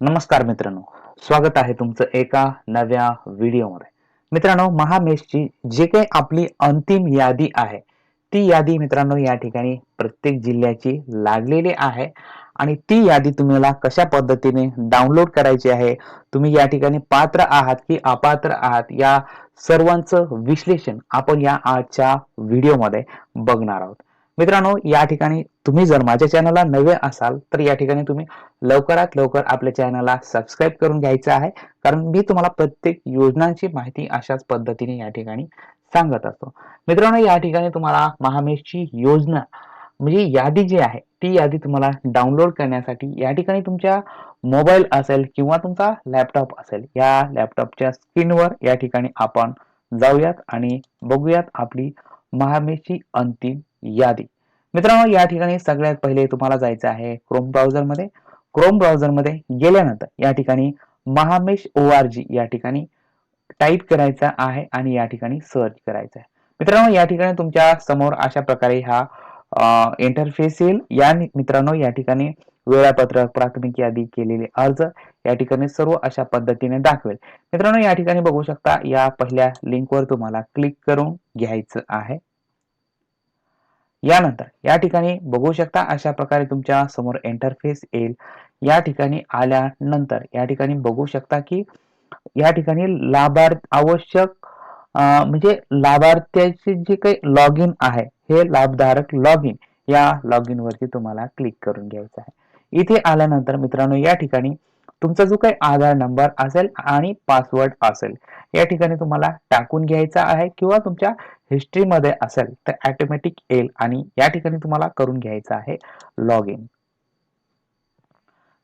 नमस्कार मित्रांनो. स्वागत आहे तुमचं एका नव्या व्हिडिओमध्ये. मित्रांनो महामेशची जे काही आपली अंतिम यादी आहे ती यादी मित्रांनो या ठिकाणी प्रत्येक जिल्ह्याची लागलेली आहे आणि ती यादी तुम्हाला कशा पद्धतीने डाउनलोड करायची आहे तुम्ही या ठिकाणी पात्र आहात की अपात्र आहात या सर्वांचं विश्लेषण आपण या आजच्या व्हिडिओमध्ये बघणार आहोत. मित्रांनो या ठिकाणी तुम्ही जर माझ्या चॅनलला नवे असाल तर या ठिकाणी तुम्ही लवकरात लवकर आपल्या चॅनलला सबस्क्राईब करून घ्यायचं आहे. कारण मी तुम्हाला प्रत्येक योजनांची माहिती अशाच पद्धतीने या ठिकाणी सांगत असतो. मित्रांनो या ठिकाणी तुम्हाला महामेशची योजना म्हणजे यादी जी आहे ती यादी तुम्हाला डाउनलोड करण्यासाठी या ठिकाणी तुमच्या मोबाईल असेल किंवा तुमचा लॅपटॉप असेल या लॅपटॉपच्या स्क्रीनवर या ठिकाणी आपण जाऊयात आणि बघूयात आपली महामेशची अंतिम यादी. मित्रांनो या ठिकाणी सगळ्यात पहिले तुम्हाला जायचं आहे क्रोम ब्राउझरमध्ये क्रोम ब्राउझरमध्ये गेल्यानंतर या ठिकाणी महामेश ओ आर जी या ठिकाणी टाईप करायचा आहे आणि या ठिकाणी सर्च करायचं आहे. मित्रांनो या ठिकाणी तुमच्यासमोर अशा प्रकारे हा इंटरफेस येईल. या मित्रांनो या ठिकाणी वेळापत्रक प्राथमिक यादी केलेले अर्ज या ठिकाणी सर्व अशा पद्धतीने दाखवेल. मित्रांनो या ठिकाणी बघू शकता या पहिल्या लिंकवर तुम्हाला क्लिक करून घ्यायचं आहे. यानंतर या ठिकाणी बघू शकता अशा प्रकारे तुमच्यासमोर इंटरफेस येईल. या ठिकाणी आल्यानंतर या ठिकाणी बघू शकता की या ठिकाणी लाभार्थ आवश्यक म्हणजे लाभार्थ्याचे जे काही लॉग इन आहे हे लाभधारक लॉग इन या लॉग इन वरती तुम्हाला क्लिक करून घ्यायचं आहे. इथे आल्यानंतर मित्रांनो या ठिकाणी तुमचा जो काही आधार नंबर असेल आणि पासवर्ड असेल या ठिकाणी तुम्हाला टाकून घ्यायचा आहे किंवा तुमच्या हिस्ट्रीमध्ये असेल तर ॲटोमॅटिक येईल आणि या ठिकाणी तुम्हाला करून घ्यायचं आहे लॉग इन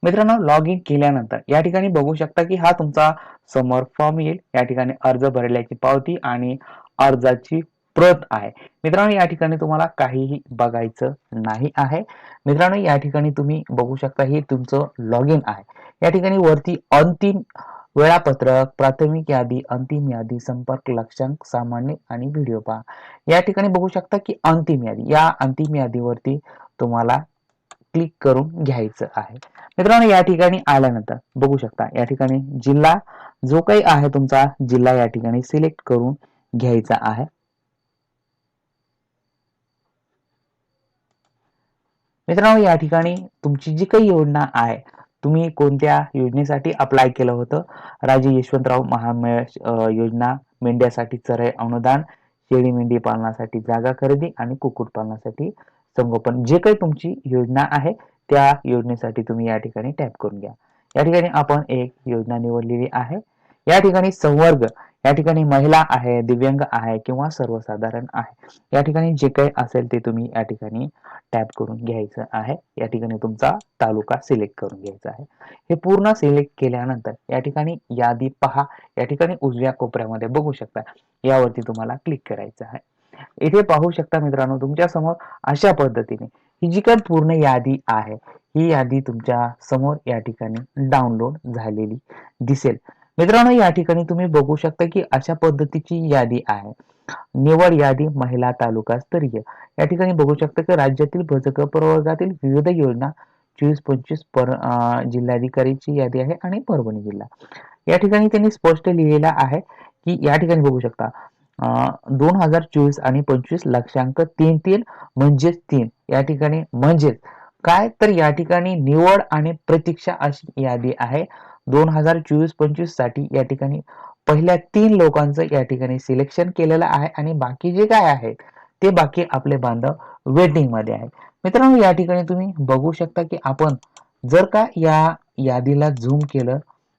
मित्रांनो लॉग इन केल्यानंतर या ठिकाणी बघू शकता की हा तुमचा समोर फॉर्म येईल. या ठिकाणी अर्ज भरल्याची पावती आणि अर्जाची प्रत आहे. मित्रांनो या ठिकाणी तुम्हाला काहीही बघायचं नाही आहे. मित्रांनो या ठिकाणी तुम्ही बघू शकता हे तुमचं लॉग इन आहे. या ठिकाणी वरती अंतिम वेळापत्रक प्राथमिक यादी अंतिम यादी संपर्क लक्षांक सामान्य आणि व्हिडिओ पहा. या ठिकाणी बघू शकता की अंतिम यादी. या अंतिम यादीवरती तुम्हाला क्लिक करून घ्यायचं आहे. मित्रांनो या ठिकाणी आल्यानंतर बघू शकता या ठिकाणी जिल्हा जो काही आहे तुमचा जिल्हा या ठिकाणी सिलेक्ट करून घ्यायचा आहे. मित्रांनो या ठिकाणी तुमची जी काही योजना आहे तुम्ही कोणत्या योजनेसाठी अप्लाय केलं होतं? राजे यशवंतराव महामेळ योजना मेंढ्यासाठी चराई अनुदान शेळी मेंढी पालनासाठी जागा खरेदी आणि कुक्कुट पालनासाठी संगोपन. जे काही तुमची योजना आहे त्या योजनेसाठी तुम्ही या ठिकाणी टॅप करून घ्या. या ठिकाणी आपण एक योजना निवडलेली आहे. या ठिकाणी संवर्ग या ठिकाणी महिला आहे दिव्यांग आहे किंवा सर्वसाधारण आहे. या ठिकाणी जे काही असेल ते तुम्ही या ठिकाणी टॅप करून घ्यायचं आहे. या ठिकाणी तुमचा तालुका सिलेक्ट करून घ्यायचा आहे. हे पूर्ण सिलेक्ट केल्यानंतर या ठिकाणी यादी पहा. या ठिकाणी उजव्या कोपऱ्यामध्ये बघू शकता. यावरती तुम्हाला क्लिक करायचं आहे. इथे पाहू शकता मित्रांनो तुमच्यासमोर अशा पद्धतीने ही जी काही पूर्ण यादी आहे ही यादी तुमच्यासमोर या ठिकाणी डाउनलोड झालेली दिसेल. मित्रांनो या ठिकाणी तुम्ही बघू शकता की अशा पद्धतीची यादी आहे. निवड यादी महिला तालुका स्तरीय. या ठिकाणी बघू शकता की राज्यातील भजक प्रवर्गातील विविध योजना चोवीस पंचवीस पर जिल्हाधिकारीची यादी आहे आणि परभणी जिल्हा. या ठिकाणी त्यांनी स्पष्ट लिहिलेला आहे की या ठिकाणी बघू शकता दोन हजार चोवीस आणि पंचवीस लक्षांक तीन तीन म्हणजेच तीन. या ठिकाणी म्हणजेच काय? तर या ठिकाणी निवड आणि प्रतीक्षा अशी यादी आहे. दोन हजार चोवीस पंचवीससाठी या ठिकाणी पहिल्या तीन लोकांचं या ठिकाणी सिलेक्शन केलेलं आहे आणि बाकी जे काय आहेत ते बाकी आपले बांधव वेटिंगमध्ये आहेत. मित्रांनो या ठिकाणी तुम्ही बघू शकता की आपण जर का या यादीला झूम केलं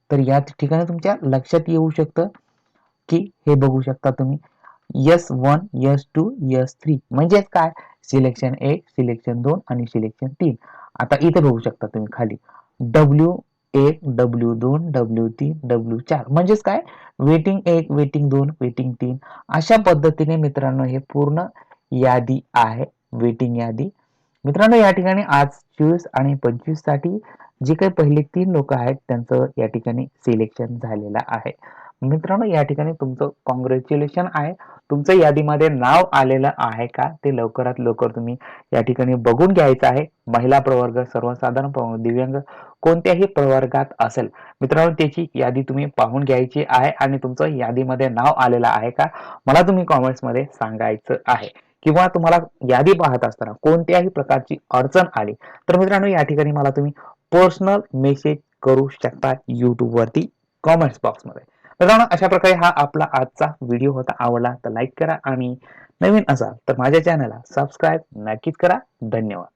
तर या ठिकाणी तुमच्या लक्षात येऊ शकतं की हे बघू शकता तुम्ही yes one yes two yes three. म्हणजेच काय? सिलेक्शन एक सिलेक्शन दोन आणि सिलेक्शन तीन. आता इथे बघू शकता तुम्ही खाली. डब्ल्यू एक डब्ल्यू दोन डब्ल्यू तीन डब्ल्यू चार. म्हणजेच काय? वेटिंग एक वेटिंग दोन वेटिंग तीन. अशा पद्धतीने मित्रांनो हे पूर्ण यादी आहे. वेटिंग यादी. मित्रांनो या ठिकाणी आज चोवीस आणि पंचवीससाठी जे काही पहिले तीन लोक आहेत त्यांचं या ठिकाणी सिलेक्शन झालेलं आहे. मित्रांनो या ठिकाणी तुमचं कॉंग्रॅच्युलेशन आहे. तुमचं यादीमध्ये नाव आलेलं आहे का? ते लवकरात लवकर तुम्ही या ठिकाणी बघून घ्यायचं आहे. महिला प्रवर्ग सर्वसाधारण प्रवर्ग दिव्यांग कोणत्याही प्रवर्गात असेल. मित्रांनो त्याची यादी तुम्ही पाहून घ्यायची आहे आणि तुमचं यादीमध्ये नाव आलेलं आहे का? मला तुम्ही कॉमेंट्समध्ये सांगायचं आहे. किंवा तुम्हाला यादी पाहत असताना कोणत्याही प्रकारची अडचण आली तर मित्रांनो या ठिकाणी मला तुम्ही पर्सनल मेसेज करू शकता यूट्यूबवरती कॉमेंट्स बॉक्समध्ये मित्रांनो अशा प्रकारे हा आपला आजचा व्हिडिओ होता. आवडला तर लाईक करा आणि नवीन असाल तर माझ्या चॅनलला सबस्क्राईब नक्कीच करा. धन्यवाद.